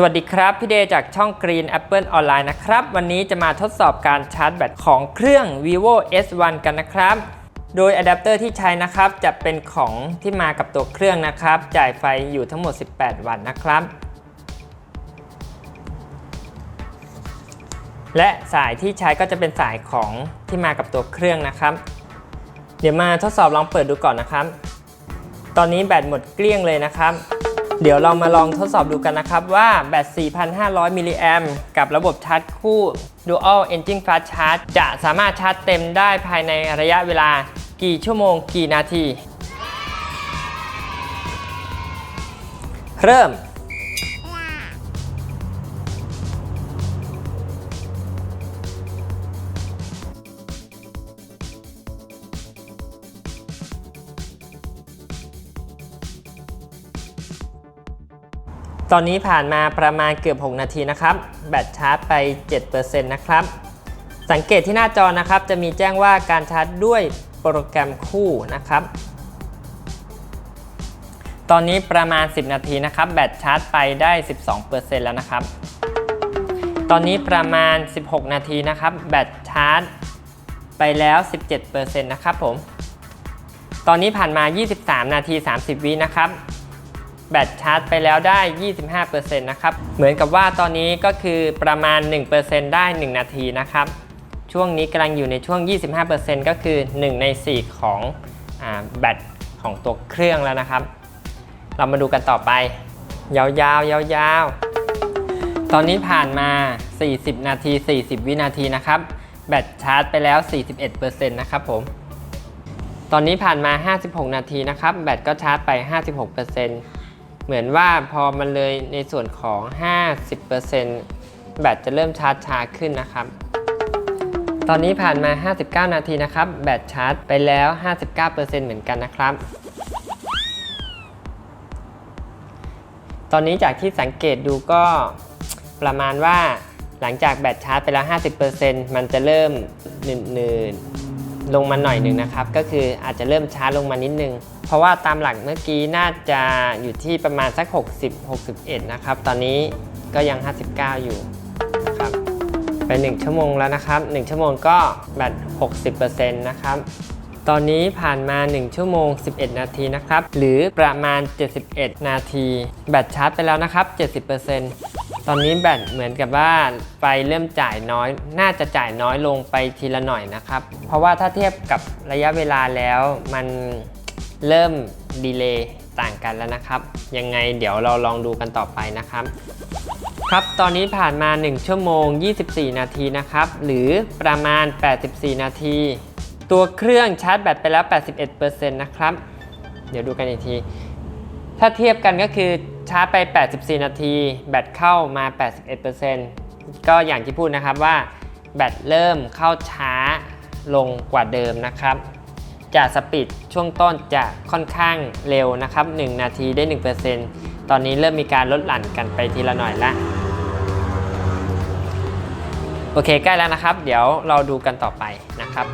สวัสดีครับ พี่เดย์จากช่อง Green Apple Online นะครับ วันนี้จะมาทดสอบการชาร์จแบตของเครื่อง vivo S1 กันนะครับ โดยอะแดปเตอร์ที่ใช้นะครับจะเป็นของที่มากับตัวเครื่องนะครับ จ่ายไฟอยู่ทั้งหมด 18 วัตต์นะครับ และสายที่ใช้ก็จะเป็นสายของที่มากับตัวเครื่องนะครับ เดี๋ยวมาทดสอบลองเปิดดูก่อนนะครับ ตอนนี้แบตหมดเกลี้ยงเลยนะครับ เดี๋ยวเรามาลองทดสอบดูกันนะครับว่าแบต 4,500 มิลลิแอมกับระบบชาร์จคู่ Dual Engine Fast Charge จะสามารถชาร์จเต็มได้ภายในระยะเวลากี่ชั่วโมงกี่นาที เริ่ม ตอนนี้ผ่านมาประมาณเกือบ 6 นาทีนะครับ แบตชาร์จไป 7%นะครับ สังเกตที่หน้าจอนะครับ จะมีแจ้งว่าการชาร์จด้วยโปรแกรมคู่นะครับ ตอนนี้ประมาณ 10 นาทีนะครับ แบตชาร์จไปได้ 12%แล้วนะครับ ตอนนี้ประมาณ 16 นาทีนะครับ แบตชาร์จไปแล้ว 17%นะครับผม ตอนนี้ผ่านมา 23 นาที 30 วินะครับ แบตชาร์จไปแล้วได้ 25%นะครับ เหมือนกับว่าตอนนี้ก็คือประมาณ 1%ได้ 1 นาทีนะครับ ช่วงนี้กำลังอยู่ในช่วง 25%ก็คือ 1 ใน 4 ของอแบตของตัวเครื่องแล้วนะครับ เรามาดูกันต่อไป ยาวๆยาวๆ ตอนนี้ผ่านมา 40 นาที 40 วินาทีนะครับ แบตชาร์จไปแล้ว 41%นะครับผมตอนนี้ผ่านมา 56 นาทีนะครับ แบตก็ชาร์จไป 56% เหมือนว่าพอมันเลยในส่วนของ 50%แบตจะเริ่มชาร์จช้าขึ้นนะครับ ตอนนี้ผ่านมา 59 นาทีนะครับ แบตชาร์จไปแล้ว 59%เหมือนกันนะครับ ตอนนี้จากที่สังเกตดูก็ประมาณว่าหลังจากแบตชาร์จไปแล้ว 50%มันจะเริ่มหนืดๆ ลงมาหน่อยหนึ่งนะครับ ก็คืออาจจะเริ่มช้าลงมานิดนึง เพราะว่าตามหลักเมื่อกี้น่าจะอยู่ที่ประมาณสัก 60 61 นะครับ ตอนนี้ก็ยัง 59 อยู่นะครับไป 1 ชั่วโมงแล้วนะครับ 1 ชั่วโมงก็แบต60%นะครับตอนนี้ผ่านมา 1 ชั่วโมง 11 นาทีนะครับ หรือประมาณ 71 นาที แบตชาร์จไปแล้วนะครับ 70% ตอนนี้แบตเหมือนกับว่าไฟเริ่มจ่ายน้อย น่าจะจ่ายน้อยลงไปทีละหน่อยนะครับ เพราะว่าถ้าเทียบกับระยะเวลาแล้วมันเริ่มดีเลย์ต่างกันแล้วนะครับ ยังไงเดี๋ยวเราลองดูกันต่อไปนะครับ ครับ ตอนนี้ผ่านมา 1 ชั่วโมง 24 นาทีนะครับ หรือประมาณ 84 นาที ตัวเครื่องชาร์จแบตไปแล้ว 81%นะครับ เดี๋ยวดูกันอีกที ถ้าเทียบกันก็คือ ชาร์จไป 84 นาที แบตเข้ามา 81%ก็อย่างที่พูดนะครับว่าแบตเริ่มเข้าช้าลงกว่าเดิมนะครับ จากสปีดช่วงต้นจะค่อนข้างเร็วนะครับ 1 นาทีได้ 1%ตอนนี้เริ่มมีการลดหลั่นกันไปทีละหน่อยละโอเคใกล้แล้วนะครับ เดี๋ยวเราดูกันต่อไปนะครับ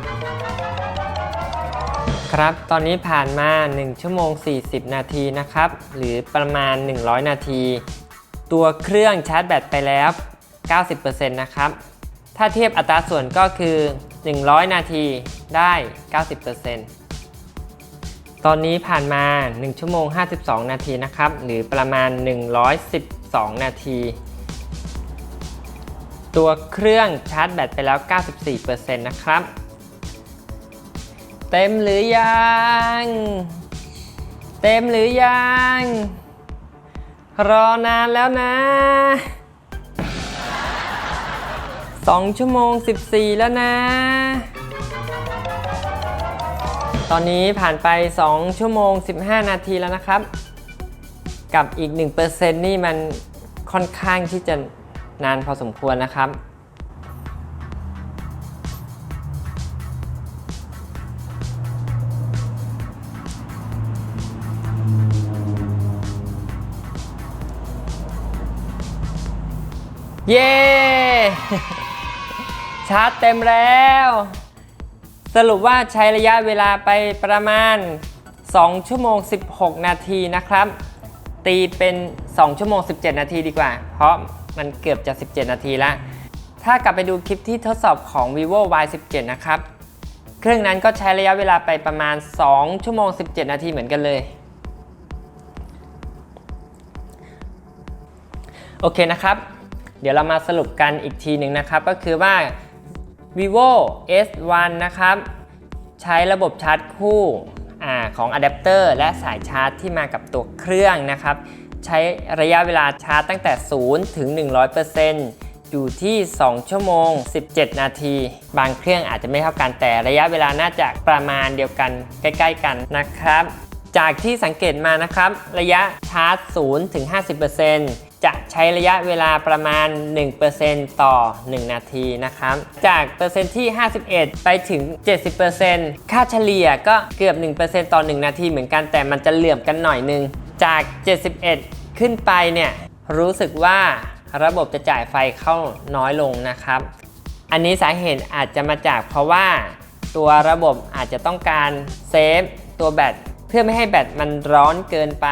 ครับ ตอนนี้ผ่านมา 1 ชั่วโมง 40 นาทีนะครับ หรือประมาณ 100 นาที ตัวเครื่องชาร์จแบตไปแล้ว 90%นะครับ ถ้าเทียบอัตราส่วนก็คือ 100 นาทีได้ 90%ตอนนี้ผ่านมา 1 ชั่วโมง 52 นาทีนะครับ หรือประมาณ 112 นาที ตัวเครื่องชาร์จแบตไปแล้ว 94%นะครับ เต็มหรือยัง เต็มหรือยัง รอนานแล้วนะ2ชั่วโมง 14 แล้วนะ ตอนนี้ผ่านไป 2 ชั่วโมง 15 นาทีแล้วนะครับ กับอีก 1%นี่มันค่อนข้างที่จะนานพอสมควรนะครับ เย้ชาร์จเต็มแล้ว สรุปว่าใช้ระยะเวลาไปประมาณ 2 ชั่วโมง 16 นาทีนะครับ ตีเป็น 2 ชั่วโมง 17 นาทีดีกว่า เพราะมันเกือบจะ 17 นาทีแล้วถ้ากลับไปดูคลิปที่ทดสอบของ vivo y 17นะครับ เครื่องนั้นก็ใช้ระยะเวลาไปประมาณ 2 ชั่วโมง 17 นาทีเหมือนกันเลยโอเคนะครับ ดี๋ยวเรามาสรุปกันอีกทีหนึ่งนะครับ ก็คือว่า vivo S1 นะครับ ใช้ระบบชาร์จคู่อของอะแดปเตอร์และสายชาร์จที่มากับตัวเครื่องนะครับ ใช้ระยะเวลาชาร์จตั้งแต่ 0 ถึง 100%อยู่ที่ 2 ชั่วโมง 17 นาที บางเครื่องอาจจะไม่เท่ากันแต่ระยะเวลาน่าจะประมาณเดียวกันใกล้ ๆ กันนะครับ จากที่สังเกตมานะครับ ระยะชาร์จ 0 ถึง 50% จะใช้ระยะเวลาประมาณ 1%ต่อ 1 นาทีนะครับ จากเปอร์เซ็นต์ที่ 51 ไปถึง 70%ค่าเฉลี่ยก็เกือบ 1%ต่อ 1 นาทีเหมือนกันแต่มันจะเหลื่อมกันหน่อยนึง จาก 71 ขึ้นไปเนี่ยรู้สึกว่าระบบจะจ่ายไฟเข้าน้อยลงนะครับ อันนี้สาเหตุอาจจะมาจากเพราะว่าตัวระบบอาจจะต้องการเซฟตัวแบตเพื่อไม่ให้แบตมันร้อนเกินไป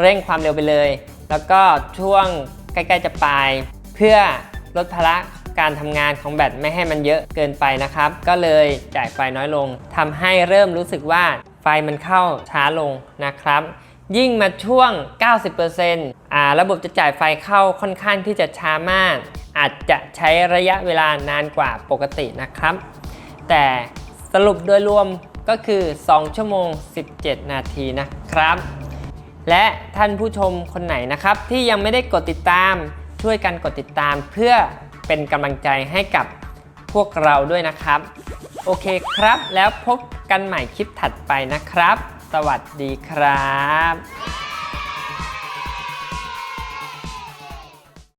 เร่งความเร็วไปเลย แล้วก็ช่วงใกล้ๆจะปลาย เพื่อลดภาระการทำงานของแบตไม่ให้มันเยอะเกินไปนะครับ ก็เลยจ่ายไฟน้อยลงทำให้เริ่มรู้สึกว่าไฟมันเข้าช้าลงนะครับ ยิ่งมาช่วง 90%อ่าระบบจะจ่ายไฟเข้าค่อนข้างที่จะช้ามาก อาจจะใช้ระยะเวลานานกว่าปกตินะครับ แต่สรุปโดยรวมก็คือ 2 ชั่วโมง 17 นาทีนะครับ และท่านผู้ชมคนไหนนะครับ ที่ยังไม่ได้กดติดตามช่วยกันกดติดตามเพื่อเป็นกำลังใจให้กับพวกเราด้วยนะครับ โอเคครับ แล้วพบกันใหม่คลิปถัดไปนะครับ สวัสดีครับ